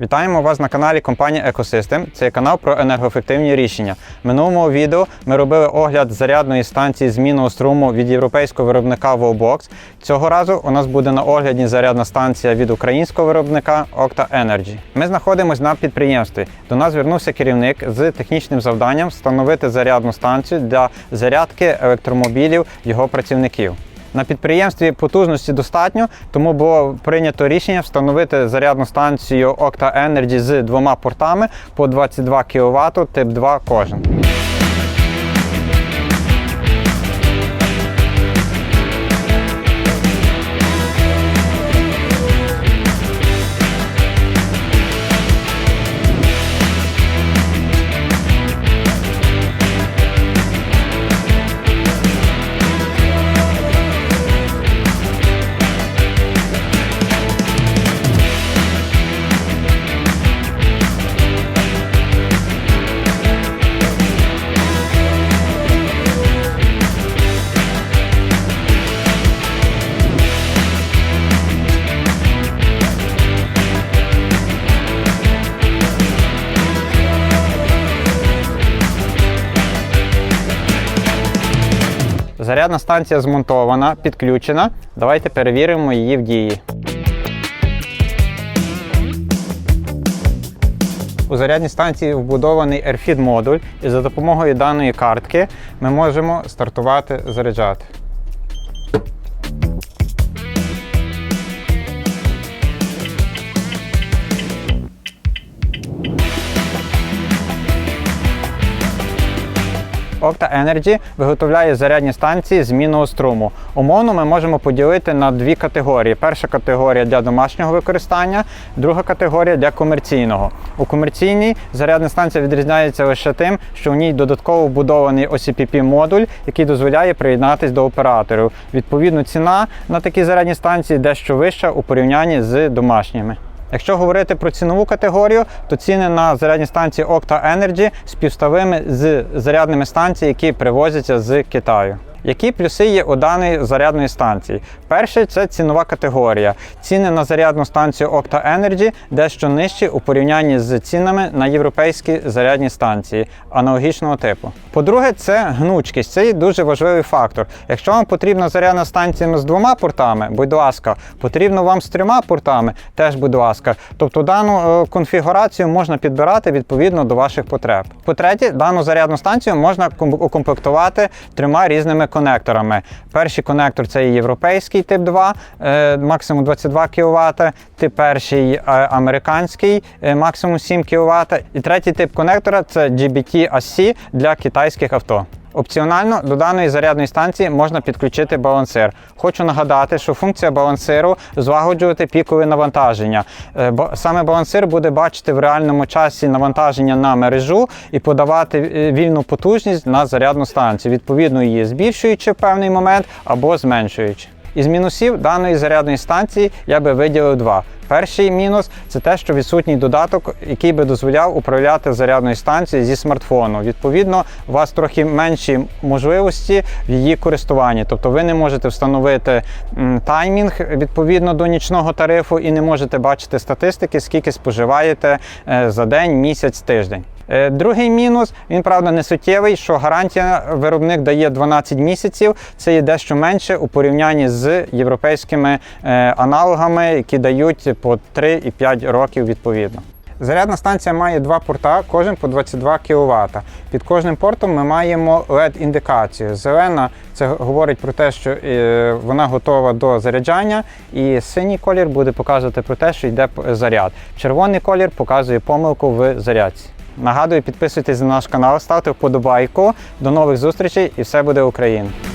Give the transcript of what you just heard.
Вітаємо вас на каналі компанії Ecosystem. Це канал про енергоефективні рішення. В минулому відео ми робили огляд зарядної станції змінного струму від європейського виробника Wallbox. Цього разу у нас буде на огляді зарядна станція від українського виробника Octa Energy. Ми знаходимося на підприємстві. До нас звернувся керівник з технічним завданням встановити зарядну станцію для зарядки електромобілів його працівників. На підприємстві потужності достатньо, тому було прийнято рішення встановити зарядну станцію Octa Energy з двома портами по 22 кВт тип 2 кожен. Зарядна станція змонтована, підключена. Давайте перевіримо її в дії. У зарядній станції вбудований AirFeed модуль, і за допомогою даної картки ми можемо стартувати заряджати. Octa Energy виготовляє зарядні станції змінного струму. Умовно ми можемо поділити на дві категорії. Перша категорія для домашнього використання, друга категорія для комерційного. У комерційній зарядна станція відрізняється лише тим, що в ній додатково вбудований OCPP модуль, який дозволяє приєднатись до операторів. Відповідно, ціна на такі зарядні станції дещо вища у порівнянні з домашніми. Якщо говорити про цінову категорію, то ціни на зарядні станції Octa Energy співставими з зарядними станціями, які привозяться з Китаю. Які плюси є у даної зарядної станції? Перше це цінова категорія. Ціни на зарядну станцію Octa Energy дещо нижчі у порівнянні з цінами на європейські зарядні станції аналогічного типу. По-друге, це гнучкість. Це є дуже важливий фактор. Якщо вам потрібна зарядна станція з двома портами, будь ласка, потрібно вам з трьома портами, теж будь ласка. Тобто дану е, конфігурацію можна підбирати відповідно до ваших потреб. По-третє, дану зарядну станцію можна укомплектувати трьома різними конекторами. Перший конектор це європейський тип 2, е, максимум 22 кВт, тип перший е, американський, е, максимум 7 кВт. І третій тип конектора це GBT-AC для китайських авто. Опціонально до даної зарядної станції можна підключити балансир. Хочу нагадати, що функція балансиру злагоджувати пікове навантаження. Е, Саме балансир буде бачити в реальному часі навантаження на мережу і подавати е, вільну потужність на зарядну станцію, відповідно її збільшуючи в певний момент або зменшуючи. Із мінусів даної зарядної станції я би виділив два. Перший мінус це те, що відсутній додаток, який би дозволяв управляти зарядною станцією зі смартфону. Відповідно, у вас трохи менші можливості в її користуванні. Тобто ви не можете встановити таймінг відповідно до нічного тарифу і не можете бачити статистики, скільки споживаєте е, за день, місяць, тиждень. Е, Другий мінус, він правда не суттєвий, що гарантія виробник дає 12 місяців. Це є дещо менше у порівнянні з європейськими е, аналогами, які дають по 3 і 5 років відповідно. Зарядна станція має два порта, кожен по 22 кВт. Під кожним портом ми маємо LED-індикацію. Зелена це говорить про те, що е, вона готова до заряджання, і синій колір буде показувати про те, що йде заряд. Червоний колір показує помилку в зарядці. Нагадую, підписуйтесь на наш канал, ставте вподобайку. До нових зустрічей і все буде Україна!